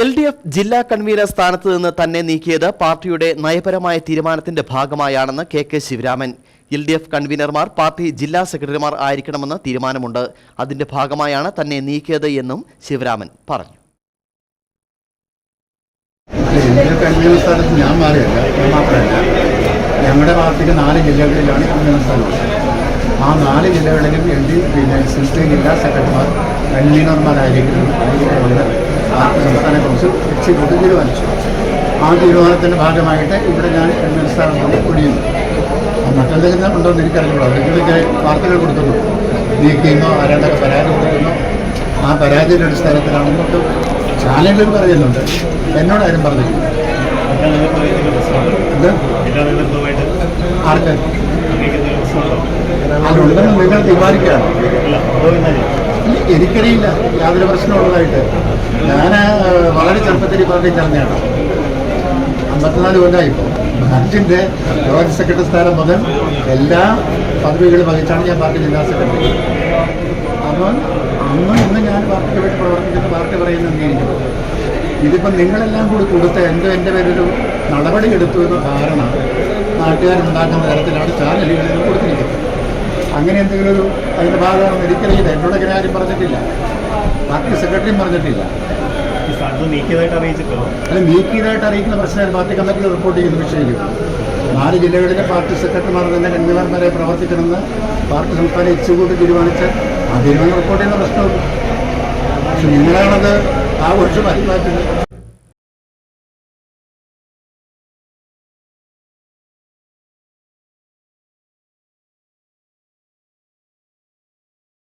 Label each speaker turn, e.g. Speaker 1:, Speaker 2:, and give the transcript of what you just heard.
Speaker 1: L D F ജില്ലാ convener സ്ഥാനത്ത് നിന്ന് തന്നെ നീക്കിയത് പാർട്ടിയുടെ നയപരമായ തീരുമാനത്തിന്റെ ഭാഗമായാണെന്ന് K K Sivaraman. L D F കൺവീനർമാർ party ജില്ലാ സെക്രട്ടറിമാർ ആയിരിക്കണമെന്ന് തീരുമാനമുണ്ട്. അതിന്റെ ഭാഗമായാണ് തന്നെ നീക്കിയത് എന്നും ശിവരാമൻ പറഞ്ഞു.
Speaker 2: ഞങ്ങളുടെ പാർട്ടിക്ക് നാല് ജില്ലകളിലാണ് കൺവീനർ സ്ഥാനം. ആ നാല് ജില്ലകളിലും എൽ ഡി പിന്നെ സിസ്റ്റർ ജില്ലാ സെക്രട്ടറിമാർ കൺവീനർമാരായിരിക്കണം. പാർട്ടി സംസ്ഥാന കൗൺസിൽ എക്സിക്യൂട്ടീവ് തീരുമാനിച്ചു. ആ തീരുമാനത്തിന്റെ ഭാഗമായിട്ട് ഇവിടെ ഞാൻ എം എൽ സ്ഥാനത്ത് ഒഴിയുന്നു മറ്റെന്തെങ്കിലും ഉണ്ടോ എന്ന് എനിക്കറിയില്ല എന്തെങ്കിലുമൊക്കെ വാർത്തകൾ കൊടുക്കുന്നു. നീക്കിയെന്നോ ആരാണ്ടൊക്കെ പരാതി കൊടുക്കുന്നു ആ പരാതിയുടെ അടിസ്ഥാനത്തിലാണെന്നൊക്കെ ചാനലുകൾ പറയുന്നുണ്ട്. എന്നോട് ആരും പറഞ്ഞില്ല. ഇത് ആർക്ക്? അതുണ്ടെന്ന് നിങ്ങൾ തീരുമാനിക്കുകയാണ്. എനിക്കറിയില്ല. യാതൊരു പ്രശ്നമുള്ളതായിട്ട്. ഞാൻ വളരെ ചെറുപ്പത്തിൽ പാർട്ടി ചേർന്നതാണ് അമ്പത്തിനാല് ഇപ്പോൾ അഞ്ചിന്റെ ജോയിന്റ് സെക്രട്ടറി സ്ഥാനം മുതൽ എല്ലാ പദവികളും വഹിച്ചാണ് ഞാൻ പാർട്ടി ജില്ലാ സെക്രട്ടറി. അപ്പോൾ അന്ന് ഇന്ന് ഞാൻ പാർട്ടിക്ക് വേണ്ടി പ്രവർത്തിക്കുന്ന പാർട്ടി പറയുന്ന അംഗീകരിക്കുന്നു ഇതിപ്പം നിങ്ങളെല്ലാം കൂടി കൊടുത്ത എന്റെ എന്റെ പേരൊരു നടപടി എടുത്തു എന്ന ധാരണ നാട്ടുകാരുണ്ടാക്കുന്ന തരത്തിലാണ് ചാനലുകളിൽ കൊടുത്തിരിക്കുന്നത്. അങ്ങനെ എന്തെങ്കിലും ഒരു അതിന്റെ ഭാഗമാണെന്ന് എനിക്കറിയില്ല. എന്നോട് അങ്ങനെ ആരും പറഞ്ഞിട്ടില്ല. പാർട്ടി സെക്രട്ടറിയും പറഞ്ഞിട്ടില്ല. അല്ല നീക്കിയതായിട്ട് അറിയിക്കുന്ന പ്രശ്നം പാർട്ടി കമ്മിറ്റിയിൽ റിപ്പോർട്ട് ചെയ്യുന്ന വിഷയം. നാല് ജില്ലകളിലെ പാർട്ടി സെക്രട്ടറിമാർ തന്നെ കൺവീനർമാരെ പ്രവർത്തിക്കണമെന്ന് പാർട്ടി സംസ്ഥാന എക്സിക്യൂട്ടീവ് തീരുമാനിച്ച് ആ തീരുമാനം റിപ്പോർട്ട് ചെയ്യുന്ന പ്രശ്നമുള്ളൂ പക്ഷെ നിങ്ങളാണത് ആഘോഷമായി മാറ്റുന്നത്